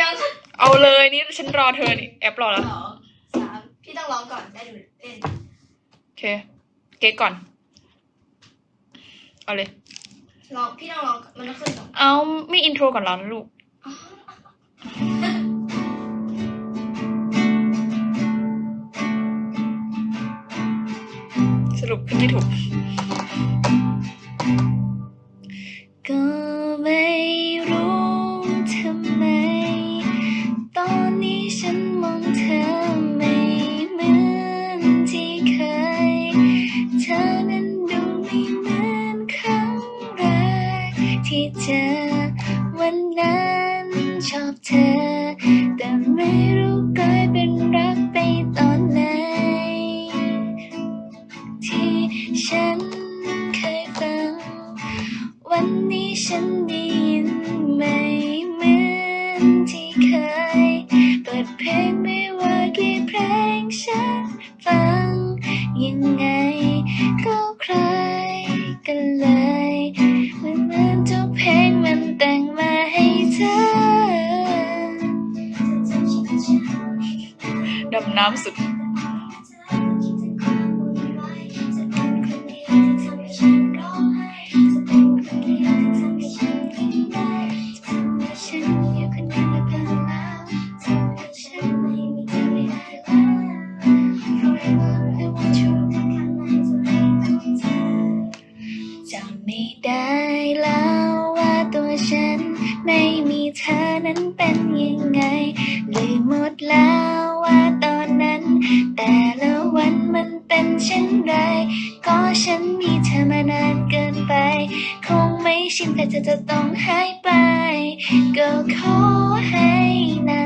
ยังเอาเลยนี่ฉันรอเธอนี่แอบรอแล้วสองสามพี่ต้องร้องก่อนได้ดูเล่นโอเค เก๊กก่อน เอาเลย ร้องพี่ต้องร้องมันต้องขึ้นก่อนเอาไม่อินโทรก่อนเหรอลูก สรุปขึ้นไม่ถูกก็ ที่เจอวันนั้นชอบเธอ แต่ไม่รู้กลายเป็นรักไปตอนไหน ที่ฉันเคยฟัง วันนี้ฉันได้ยินไม่เหมือนที่เคย เปิดเพลงไม่ว่ากี่เพลงฉัน ล้ว Forever I want you จำไม่ได้แล้วว่าตัวฉันไม่มี แต่ละวันมันเป็นเช่นไร ก็ฉันมีเธอมานานเกินไป คงไม่ชินแต่เธอจะต้องหายไป ก็ขอให้นา